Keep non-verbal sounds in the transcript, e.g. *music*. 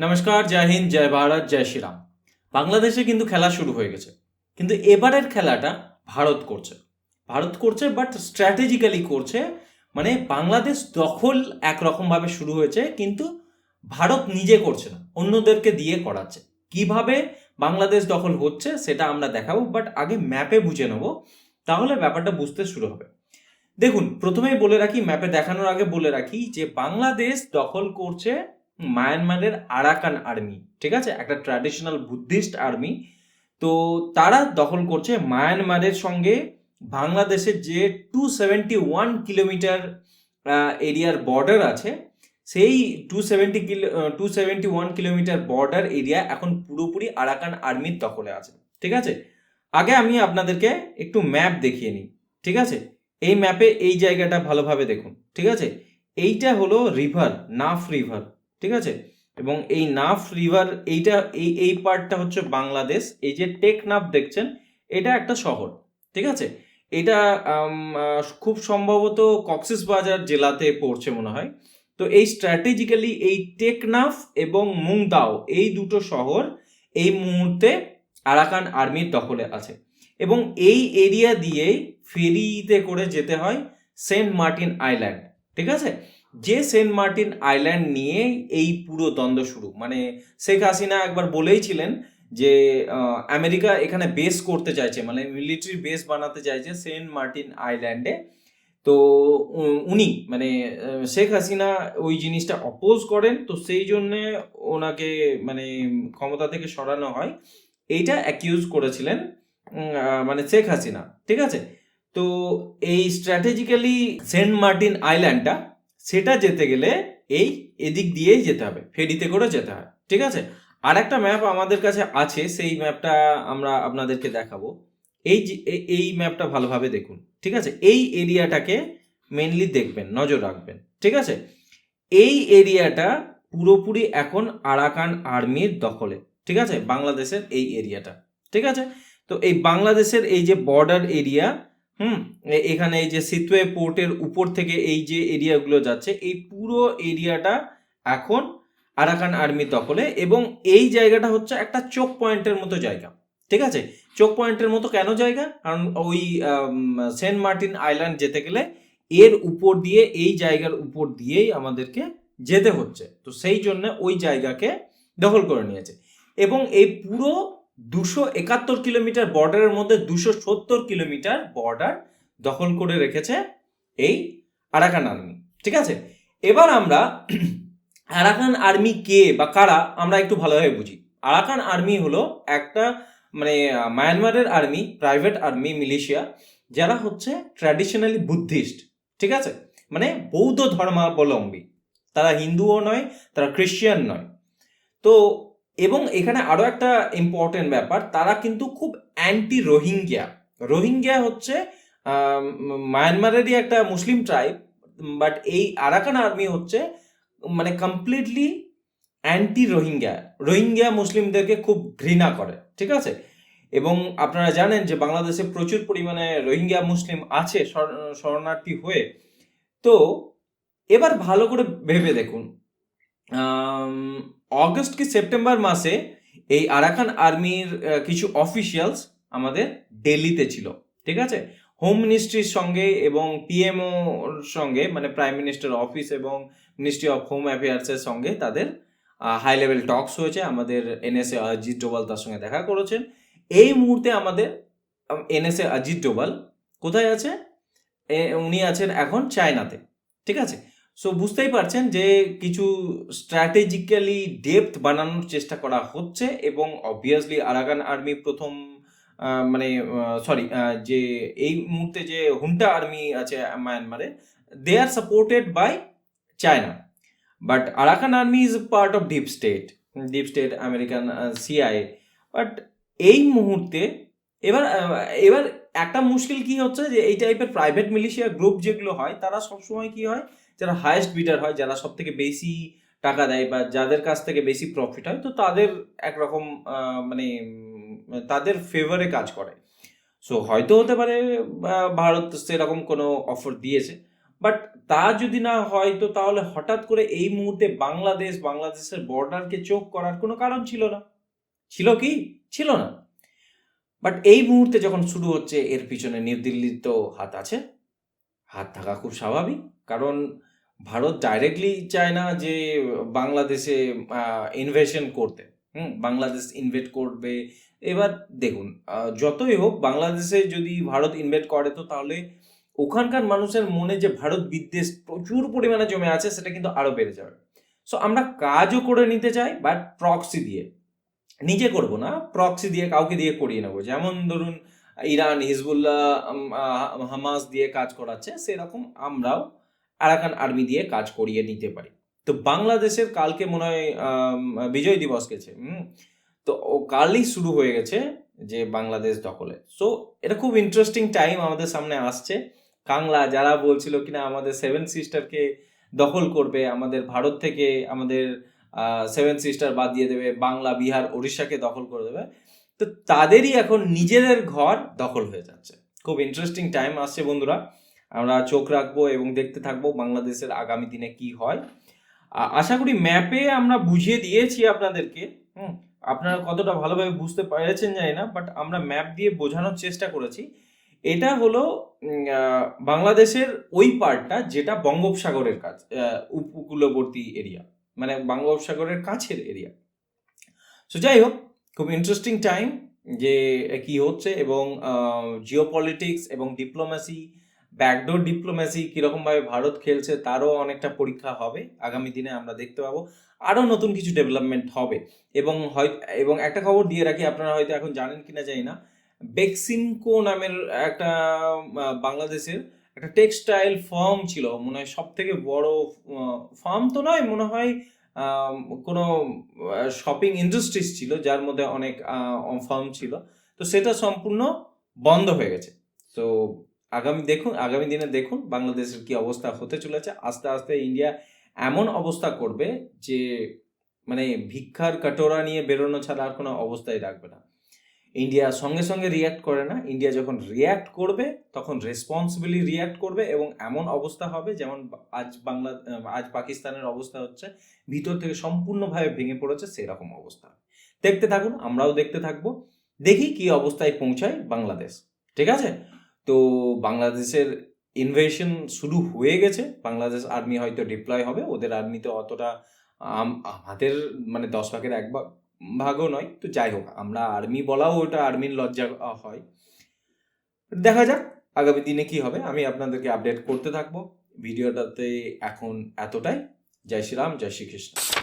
নমস্কার, জয় হিন্দ, জয় ভারত, জয় শ্রীরাম। বাংলাদেশে কিন্তু খেলা শুরু হয়ে গেছে। কিন্তু এবারের খেলাটা ভারত করছে। ভারত করছে বাট স্ট্র্যাটেজিক্যালি করছে মানে বাংলাদেশ দখল একরকমভাবে শুরু হয়েছে, কিন্তু ভারত নিজে করছে না, অন্যদেরকে দিয়ে করাচ্ছে। কীভাবে বাংলাদেশ দখল হচ্ছে সেটা আমরা দেখাবো বাট আগে ম্যাপে বুঝে নেব, তাহলে ব্যাপারটা বুঝতে শুরু হবে। দেখুন, প্রথমেই বলে রাখি ম্যাপে দেখানোর আগে বলে রাখি যে বাংলাদেশ দখল করছে মায়ানমারের আরাকান আর্মি, ঠিক আছে? একটা ট্র্যাডিশনাল বুদ্ধিস্ট আর্মি তো তারা দখল করছে মায়ানমারের সঙ্গে বাংলাদেশের যে টু সেভেন্টি ওয়ান কিলোমিটার এরিয়ার বর্ডার আছে, সেই two seventy kilo two seventy one kilometre border area এখন পুরোপুরি আরাকান আর্মির দখলে আছে, ঠিক আছে? আগে আমি আপনাদেরকে একটু ম্যাপ দেখিয়ে নিই, ঠিক আছে? এই ম্যাপে এই জায়গাটা ভালোভাবে দেখুন, ঠিক আছে? এইটা হলো রিভার নাফ রিভার ঠিক আছে? এবং এই নাফ রিভার এইটা, এই এই পার্টটা হচ্ছে বাংলাদেশ। এই যে টেকনাফ দেখছেন, এটা একটা শহর, ঠিক আছে? এটা খুব সম্ভবত কক্সিস বাজার জেলাতে পড়ছে মনে হয়। তো এই স্ট্র্যাটেজিক্যালি এই টেকনাফ এবং মুংদাও, এই দুটো শহর এই মুহূর্তে আরাকান আর্মির দখলে আছে। এবং এই এরিয়া দিয়েই ফেরিতে করে যেতে হয় সেন্ট মার্টিন আইল্যান্ড, ঠিক আছে? যে সেন্ট মার্টিন আইল্যান্ড নিয়ে এই পুরো দ্বন্দ্ব শুরু। মানে শেখ হাসিনা একবার বলেইছিলেন যে আমেরিকা এখানে বেস করতে চাইছে মানে মিলিটারি বেস বানাতে চাইছে সেন্ট মার্টিন আইল্যান্ডে। তো উনি মানে শেখ হাসিনা ওই জিনিসটা অপোজ করেন, তো সেই জন্যে ওনাকে মানে ক্ষমতা থেকে সরানো হয়। এইটা অ্যাকিউজ করেছিলেন মানে শেখ হাসিনা, ঠিক আছে? তো এই স্ট্র্যাটেজিক্যালি সেন্ট মার্টিন আইল্যান্ডটা সেটা যেতে গেলে এই এদিক দিয়েই যেতে হবে, ফেরিতে করে যেতে হয়, ঠিক আছে? আর একটা ম্যাপ আমাদের কাছে আছে, সেই ম্যাপটা আমরা আপনাদেরকে দেখাবো। এই এই ম্যাপটা ভালোভাবে দেখুন, ঠিক আছে? এই এরিয়াটাকে মেনলি দেখবেন, নজর রাখবেন, ঠিক আছে? এই এরিয়াটা পুরোপুরি এখন আরাকান আর্মির দখলে, ঠিক আছে? বাংলাদেশের এই এরিয়াটা ঠিক আছে? তো এই বাংলাদেশের এই যে বর্ডার এরিয়া হুম এখানে এই যে সিতুয়ে পোর্টের উপর থেকে এই যে এরিয়াগুলো যাচ্ছে, এই পুরো এরিয়াটা এখন আরাকান আর্মির দখলে এবং এই জায়গাটা হচ্ছে একটা চোক পয়েন্টের মতো জায়গা, ঠিক আছে? চোক পয়েন্টের মতো কেন জায়গা? কারণ ওই সেন্ট মার্টিন আইল্যান্ড যেতে গেলে এর উপর দিয়ে, এই জায়গার উপর দিয়েই আমাদেরকে যেতে হচ্ছে। তো সেই জন্য ওই জায়গাকে দখল করে নিয়েছে। এবং এই পুরো দুশো একাত্তর কিলোমিটার বর্ডারের মধ্যে দুশো সত্তর কিলোমিটার বর্ডার দখল করে রেখেছে এই আরাকান আর্মি ঠিক আছে? এবার আমরা *clears throat* আরাকান আর্মি কে বা কারা আমরা একটু ভালোভাবে বুঝি। আরাকান আর্মি হলো একটা মানে মায়ানমারের আর্মি প্রাইভেট আর্মি মিলিশিয়া যারা হচ্ছে ট্র্যাডিশনালি বুদ্ধিস্ট ঠিক আছে? মানে বৌদ্ধ ধর্মাবলম্বী। তারা হিন্দুও নয়, তারা খ্রিশ্চান নয়। তো এবং এখানে আরও একটা ইম্পর্টেন্ট ব্যাপার, তারা কিন্তু খুব অ্যান্টি রোহিঙ্গিয়া রোহিঙ্গিয়া হচ্ছে মায়ানমারেরই একটা মুসলিম ট্রাইব বাট এই আরাকান আর্মি হচ্ছে মানে কমপ্লিটলি অ্যান্টি রোহিঙ্গা রোহিঙ্গা মুসলিমদেরকে খুব ঘৃণা করে, ঠিক আছে? এবং আপনারা জানেন যে বাংলাদেশে প্রচুর পরিমাণে রোহিঙ্গা মুসলিম আছে শরণার্থী হয়ে। তো, এবার ভালো করে ভেবে দেখুন অগস্ট কি সেপ্টেম্বর মাসে এই আরাকান আর্মির কিছু অফিসিয়ালস আমাদের দিল্লিতে ছিল, ঠিক আছে? হোম মিনিস্ট্রির সঙ্গে এবং পিএমও সঙ্গে মানে প্রাইম মিনিস্টার অফিস এবং মিনিস্ট্রি অফ হোম অ্যাফেয়ার্সের সঙ্গে তাদের হাই লেভেল টকস হয়েছে। আমাদের এনএসএ অজিত ডোভাল তার সঙ্গে দেখা করেছেন। এই মুহূর্তে আমাদের এনএসএ অজিত ডোভাল কোথায় আছে? উনি আছেন এখন চায়নাতে ঠিক আছে? সো বুঝতেই পারছেন যে কিছু স্ট্র্যাটেজিক্যালি ডেপথ বানানোর চেষ্টা করা হচ্ছে এবং অবভিয়াসলি আরাকান আর্মি প্রথম মানে সরি যে এই মুহূর্তে যে হুন্টা আর্মি আছে মায়ানমারে they are supported by China but Arakan army is part of deep state deep state American CIA but এই মুহূর্তে এবার এবার একটা মুশকিল কি হচ্ছে যে এই টাইপের প্রাইভেট মিলিশিয়া গ্রুপ যেগুলো হয়, তারা সবসময় কি হয় যারা হায়েস্ট বিডার হয়, যারা সব থেকে বেশি টাকা দেয় বা যাদের কাছ থেকে বেশি প্রফিট হয়, তো তাদের একরকম মানে তাদের ফেভারে কাজ করে। সো হয়তো হতে পারে ভারত সেরকম কোনো অফার দিয়েছে বাট তা যদি না হয়, তো তাহলে হঠাৎ করে এই মুহূর্তে বাংলাদেশ, বাংলাদেশের বর্ডারকে চোখ করার কোনো কারণ ছিল না। ছিল কি? ছিল না। বাট এই মুহূর্তে যখন শুরু হচ্ছে, এর পিছনে নির্দিল্লির তো হাত আছে। হাত থাকা খুব স্বাভাবিক, কারণ ভারত ডাইরেক্টলি চায় না যে, বাংলাদেশে ইনভেশন করতে। হুম, বাংলাদেশ ইনভেট করবে। এবার দেখুন যতই হোক, বাংলাদেশে যদি ভারত ইনভেট করে, তো তাহলে ওখানকার মানুষের মনে যে ভারত বিদ্বেষ প্রচুর পরিমাণে জমে আছে, সেটা কিন্তু আরও বেড়ে যাবে। সো আমরা কাজও করে নিতে চাই বাট প্রক্সি দিয়ে। নিজে করব না প্রক্সি দিয়ে কাউকে দিয়ে করিয়ে নেব। যেমন ধরুন, ইরান, হিজবুল্লাহ হামাস দিয়ে কাজ করাচ্ছে, সেরকম আমরাও আরাকান আর্মি দিয়ে কাজ করিয়ে নিতে পারি। তো বাংলাদেশের কালকে মনে হয় বিজয় দিবস গেছে তো ও কালই শুরু হয়ে গেছে যে বাংলাদেশ দখলে। সো এটা খুব ইন্টারেস্টিং টাইম আমাদের সামনে আসছে। কাংলা যারা বলছিল কিনা আমাদের সেভেন সিস্টারকে দখল করবে, আমাদের ভারত থেকে আমাদের সেভেন সিস্টার বাদ দিয়ে দেবে, বাংলা, বিহার উড়িষ্যাকে দখল করে দেবে। তো তাদেরই এখন নিজেদের ঘর দখল হয়ে যাচ্ছে। খুব ইন্টারেস্টিং টাইম আসছে বন্ধুরা। আমরা চোখ রাখব এবং দেখতে থাকব বাংলাদেশের আগামী দিনে কি হয়। আশা করি ম্যাপে আমরা বুঝিয়ে দিয়েছি আপনাদেরকে। হুম, আপনারা কতটা ভালোভাবে বুঝতে পেরেছেন জানি না বাট আমরা ম্যাপ দিয়ে বোঝানোর চেষ্টা করেছি। এটা হলো বাংলাদেশের ওই পার্টটা যেটা বঙ্গোপসাগরের কাছ উপকূলবর্তী এরিয়া মানে বঙ্গোপসাগরের কাছের এরিয়া। সো যাই হোক, খুব ইন্টারেস্টিং টাইম যে কি হচ্ছে এবং জিও পলিটিক্স এবং ডিপ্লোম্যাসি ব্যাকডোর ডিপ্লোম্যাসি কীরকমভাবে ভারত খেলছে তারও অনেকটা পরীক্ষা হবে। আগামী দিনে আমরা দেখতে পাবো। আরও নতুন কিছু ডেভেলপমেন্ট হবে। এবং হয় এবং একটা খবর দিয়ে রাখি, আপনারা হয়তো এখন জানেন কিনা জানি না। বেক্সিমকো নামের একটা বাংলাদেশের একটা টেক্সটাইল ফার্ম ছিল। মনে হয় সব থেকে বড় ফার্ম তো নয়, মনে হয় কোনো শপিং ইন্ডাস্ট্রিজ ছিল, যার মধ্যে অনেক ফার্ম ছিল। তো সেটা সম্পূর্ণ বন্ধ হয়ে গেছে। তো আগামী, দেখুন, আগামী দিনে দেখুন বাংলাদেশের কি অবস্থা হতে চলেছে। আস্তে আস্তে ইন্ডিয়া এমন অবস্থা করবে যে মানে ভিক্ষার কাটোরা নিয়ে বেরোনো ছাড়া আর কোনো অবস্থাই রাখবে না। ইন্ডিয়া সঙ্গে সঙ্গে রিয়্যাক্ট করে না। ইন্ডিয়া যখন রিয়্যাক্ট করবে, তখন রেসপন্সিবলি রিয়্যাক্ট করবে এবং এমন অবস্থা হবে যেমন আজ বাংলা, আজ পাকিস্তানের অবস্থা হচ্ছে, ভিতর থেকে সম্পূর্ণভাবে ভেঙে পড়েছে সেরকম অবস্থা। দেখতে থাকুন, আমরাও দেখতে থাকব। দেখি কি অবস্থায় পৌঁছায় বাংলাদেশ। ঠিক আছে? তো বাংলাদেশের ইনভেশন শুরু হয়ে গেছে। বাংলাদেশ আর্মি হয়তো ডিপ্লয় হবে। ওদের আর্মিতে অতটা, আম- আমাদের মানে দশ ভাগের এক ভাগ, ভাগও নয়। তো যাই হোক, আমরা আর্মি বলাও ওটা আর্মির লজ্জা হয়। দেখা যাক আগামী দিনে কি হবে। আমি আপনাদেরকে আপডেট করতে থাকব। ভিডিওটাতে এখন এতটাই। জয় শ্রীরাম, জয় শ্রীকৃষ্ণ।